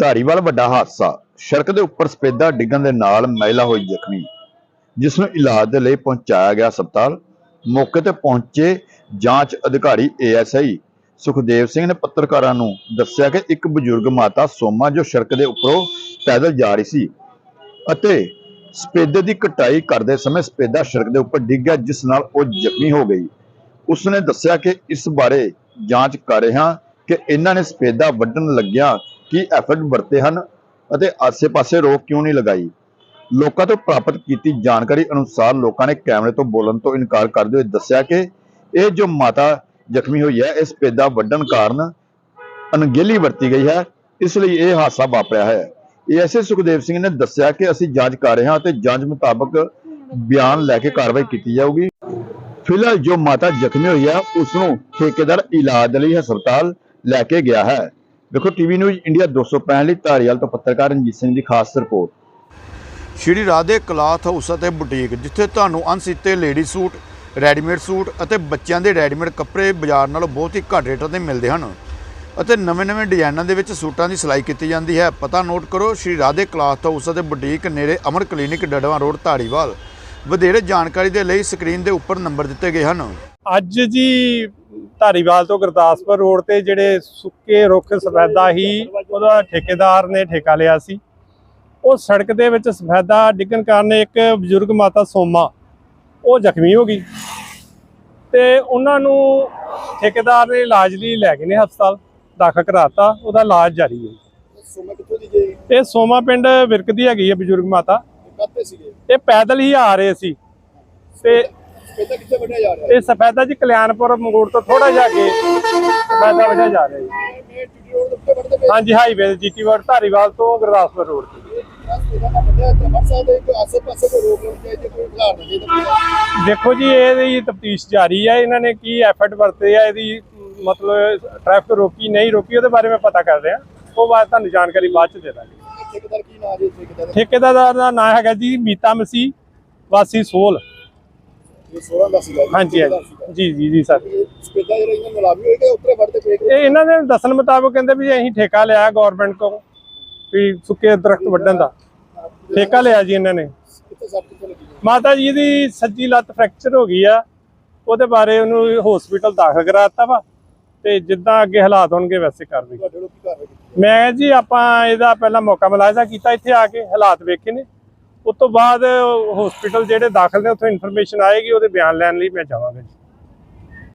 ਧਾਰੀਵਾਲ ਵੱਡਾ ਹਾਦਸਾ। ਸੜਕ ਦੇ ਉੱਪਰ ਸਪੇਦਾ ਡਿੱਗਣ ਦੇ ਨਾਲ ਮਹਿਲਾ ਹੋਈ ਜ਼ਖਮੀ, ਜਿਸ ਨੂੰ ਇਲਾਜ ਦੇ ਲਈ ਪਹੁੰਚਾਇਆ ਗਿਆ ਹਸਪਤਾਲ। ਮੌਕੇ ਤੇ ਪਹੁੰਚੇ ਜਾਂਚ ਅਧਿਕਾਰੀ ਏਐਸਆਈ ਸੁਖਦੇਵ ਸਿੰਘ ਨੇ ਪੱਤਰਕਾਰਾਂ ਨੂੰ ਦੱਸਿਆ ਕਿ ਇੱਕ ਬਜ਼ੁਰਗ ਮਾਤਾ ਸੋਮਾ, ਜੋ ਸੜਕ ਦੇ ਉੱਪਰੋਂ ਪੈਦਲ ਜਾ ਰਹੀ ਸੀ ਅਤੇ ਸਪੇਦੇ ਦੀ ਕਟਾਈ ਕਰਦੇ ਸਮੇਂ ਸਪੇਦਾ ਸੜਕ ਦੇ ਉੱਪਰ ਡਿੱਗ ਗਿਆ, ਜਿਸ ਨਾਲ ਉਹ ਜ਼ਖਮੀ ਹੋ ਗਈ। ਉਸਨੇ ਦੱਸਿਆ ਕਿ ਇਸ ਬਾਰੇ ਜਾਂਚ ਕਰ ਰਹੇ ਹਾਂ ਕਿ ਇਹਨਾਂ ਨੇ ਸਪੇਦਾ ਵੱਢਣ ਲੱਗਿਆ ਕੀ ਐਫਰਟ ਵਰਤੇ ਹਨ ਅਤੇ ਆਸੇ-ਪਾਸੇ ਰੋਕ ਕਿਉਂ ਨਹੀਂ ਲਗਾਈ? ਲੋਕਾਂ ਤੋਂ ਪ੍ਰਾਪਤ ਕੀਤੀ ਜਾਣਕਾਰੀ ਅਨੁਸਾਰ ਲੋਕਾਂ ਨੇ ਕੈਮਰੇ ਤੋਂ ਬੋਲਣ ਤੋਂ ਇਨਕਾਰ ਕਰਦੇ ਹੋਏ ਦੱਸਿਆ ਕਿ ਇਹ ਜੋ ਮਾਤਾ ਜ਼ਖਮੀ ਹੋਈ ਹੈ, ਇਸ ਸਪੇਦਾ ਵੱਢਣ ਕਾਰਨ ਅਣਗਹਿਲੀ ਵਰਤੀ ਗਈ ਹੈ। ਇਸ ਲਈ ਇਹ ਹਾਦਸਾ ਵਾਪਰਿਆ ਹੈ। ਐਸੇ ਸੁਖਦੇਵ ਸਿੰਘ ਨੇ ਦੱਸਿਆ ਕਿ ਅਸੀਂ ਜਾਂਚ ਕਰ ਰਹੇ ਹਾਂ ਅਤੇ ਜਾਂਚ ਮੁਤਾਬਕ ਬਿਆਨ ਲੈ ਕੇ ਕਾਰਵਾਈ ਕੀਤੀ ਜਾਊਗੀ। ਫਿਲਹਾਲ ਜੋ ਮਾਤਾ ਜ਼ਖਮੀ ਹੋਈ ਹੈ ਉਸ ਨੂੰ ਠੇਕੇਦਾਰ ਇਲਾਜ ਲਈ ਹਸਪਤਾਲ ਲੈ ਕੇ ਗਿਆ ਹੈ। ਦੇਖੋ ਟੀਵੀ ਨਿਊਜ਼ ਇੰਡੀਆ 265 ਲਈ ਧਾਰੀਵਾਲ ਤੋਂ ਪੱਤਰਕਾਰ ਰਣਜੀਤ ਸਿੰਘ ਦੀ ਖਾਸ report. Shri Radhe cloth house ਅਤੇ ਬੁਟੀਕ ਜਿੱਥੇ ਤੁਹਾਨੂੰ ਅਣਸੀਤੇ ਲੇਡੀ ਸੂਟ ਰੈਡੀਮੇਡ ਸੂਟ ਅਤੇ ਬੱਚਿਆਂ ਦੇ ਰੈਡੀਮੇਡ ਕੱਪੜੇ ਬਾਜ਼ਾਰ ਨਾਲੋਂ ਬਹੁਤ ਹੀ ਘੱਟ ਰੇਟਾਂ ਤੇ ਮਿਲਦੇ ਹਨ ਅਤੇ ਨਵੇਂ-ਨਵੇਂ ਡਿਜ਼ਾਈਨਾਂ ਦੇ ਵਿੱਚ ਸੂਟਾਂ ਦੀ ਸਿਲਾਈ ਕੀਤੀ ਜਾਂਦੀ ਹੈ। ਪਤਾ ਨੋਟ ਕਰੋ ਸ਼੍ਰੀ ਰਾਧੇ ਕਲਾਥ ਹਾਊਸ ਅਤੇ ਬੁਟੀਕ ਨੇੜੇ ਅਮਰ ਕਲੀਨਿਕ ਡੜਵਾ ਰੋਡ ਧਾਰੀਵਾਲ। ਵਧੇਰੇ ਜਾਣਕਾਰੀ ਦੇ ਲਈ ਸਕਰੀਨ ਦੇ ਉੱਪਰ ਨੰਬਰ ਦਿੱਤੇ ਗਏ ਹਨ। ਅੱਜ ਜੀ ਧਾਰੀਵਾਲ ਤੋਂ ਗੁਰਦਾਸਪੁਰ ਰੋਡ ਤੇ ਜਿਹੜੇ ਸੁੱਕੇ ਰੁੱਖ ਸਫੈਦਾ ਹੀ ਉਹਦਾ ਠੇਕੇਦਾਰ ਨੇ ਠੇਕਾ ਲਿਆ ਸੀ। ਉਹ ਸੜਕ ਦੇ ਵਿੱਚ ਸਫੈਦਾ ਡਿੱਗਣ ਕਾਰਨ ਇੱਕ ਬਜ਼ੁਰਗ ਮਾਤਾ ਸੋਮਾ ਉਹ ਜ਼ਖਮੀ ਹੋ ਗਈ ਤੇ ਉਹਨਾਂ ਨੂੰ ਠੇਕੇਦਾਰ ਨੇ ਇਲਾਜ ਲਈ ਲੈ ਗਏ ਨੇ ਹਸਪਤਾਲ ਦਾਖਲ ਕਰਾਤਾ ਉਹਦਾ ਇਲਾਜ ਜਾਰੀ ਹੈ। ਸੋਮਾ ਕਿੱਥੋਂ ਦੀ ਜੇ ਇਹ ਸੋਮਾ ਪਿੰਡ ਵਿਰਕਦੀ ਹੈਗੀ ਹੈ ਬਜ਼ੁਰਗ ਮਾਤਾ। ਇਹ ਪੈਦਲ ਹੀ ਆ ਰਹੇ ਸੀ ਤੇ ਪਹਿਲਾਂ ਕਿੱਥੇ ਵੱਢਿਆ ਜਾ ਰਿਹਾ? ਇਹ ਸਫੈਦਾ ਜੀ ਕਲਿਆਣਪੁਰ ਮੰਗੂੜ ਤੋਂ ਥੋੜਾ ਜਿਹਾ ਅੱਗੇ ਸਫੈਦਾ ਵਜਾ ਜਾ ਰਿਹਾ। ਜੀ ਰੋਡ ਉੱਤੇ ਵੱਢਦੇ ਪਏ ਹਾਂਜੀ ਹਾਈਵੇ ਜੀਟੀ ਵਰਡ ਧਾਰੀਵਾਲ ਤੋਂ ਗੁਰਦਾਸਪੁਰ ਰੋਡ ਤੇ। ਵੱਢਿਆ ਤੇ ਦੇਖੋ ਜੀ ਇਹਦੀ ਤਫਤੀਸ਼ ਜਾਰੀ ਹੈ ਇਹਨਾਂ ਨੇ ਕੀ ਐਫਰਟ ਵਰਤੇ ਆ ਇਹਦੀ ਮਤਲਬ ਟ੍ਰੈਫਿਕ ਰੋਕੀ ਨਹੀਂ ਰੋਕੀ ਉਹਦੇ ਬਾਰੇ ਮੈਂ ਪਤਾ ਕਰ ਰਿਹਾ। ਉਹ ਬਾਅਦ ਤੁਹਾਨੂੰ ਜਾਣਕਾਰੀ ਬਾਅਦ ਚ ਦੇ ਦਾਂਗੇ। ਠੇਕੇਦਾਰ ਕੀ ਜੀ ਦਾ? ਨਾਮ ਹੈਗਾ ਜੀ ਮੀਤਾ ਮਸੀ ਵਾਸੀ ਸੋਲ। 16 ਦਾ ਸੀਗਾ ਜੀ, ਹਾਂਜੀ ਠੇਕੇਦਾਰ ਹਾਂਜੀ। ਸੀਗਾ। ਜੀ ਜੀ ਜੀ ਸਰ। ਇਹ ਸਪੇਦਾ ਜਿਹੜਾ ਇਹਨਾਂ ਮੁਲਾਜ਼ਮ ਹੋਏਗਾ ਉੱਤੇ ਵੱਢਦੇ ਪਏ ਇਹ ਇਹਨਾਂ ਦੇ ਦੱਸਣ ਮੁਤਾਬਕ ਕਹਿੰਦੇ ਵੀ ਅਸੀਂ ਠੇਕਾ ਲਿਆ ਗਵਰਨਮੈਂਟ ਕੋਲ ਵੀ ਸੁੱਕੇ ਦਰਖਤ ਵੱਢਣ ਦਾ। ਠੇਕਾ ਲਿਆ ਜੀ ਇਹਨਾਂ ਨੇ। ਕਿੱਥੇ ਸੱਟ ਕਿੱਥੇ ਲੱਗੀ ਹੈ? ਮਾਤਾ ਜੀ ਦੀ ਸੱਜੀ ਲੱਤ ਫ੍ਰੈਕਚਰ ਹੋ ਗਈ ਆ ਉਹਦੇ ਬਾਰੇ ਉਹਨੂੰ ਹਸਪੀਟਲ ਦਾਖਲ ਕਰਾਤਾ ਵਾ ਤੇ ਜਿੱਦਾਂ ਅੱਗੇ ਹਾਲਾਤ ਹੋਣਗੇ ਵੈਸੇ ਕਰ ਮੈਂ ਜੀ ਆਪਾਂ ਇਹਦਾ ਪਹਿਲਾਂ ਮੌਕਾ ਮੁਲਾਜ਼ਾ ਕੀਤਾ ਇੱਥੇ ਆ ਕੇ ਹਾਲਾਤ ਵੇਖੇ ਨੇ। ਉਸ ਤੋਂ ਬਾਅਦ ਹਸਪੀਟਲ ਜਿਹੜੇ ਦਾਖਲ ਨੇ, ਉੱਥੋਂ ਇਨਫੋਰਮੇਸ਼ਨ ਆਏਗੀ, ਉਹਦੇ ਬਿਆਨ ਲੈਣ ਲਈ ਮੈਂ ਜਾਵਾਂਗਾ ਜੀ।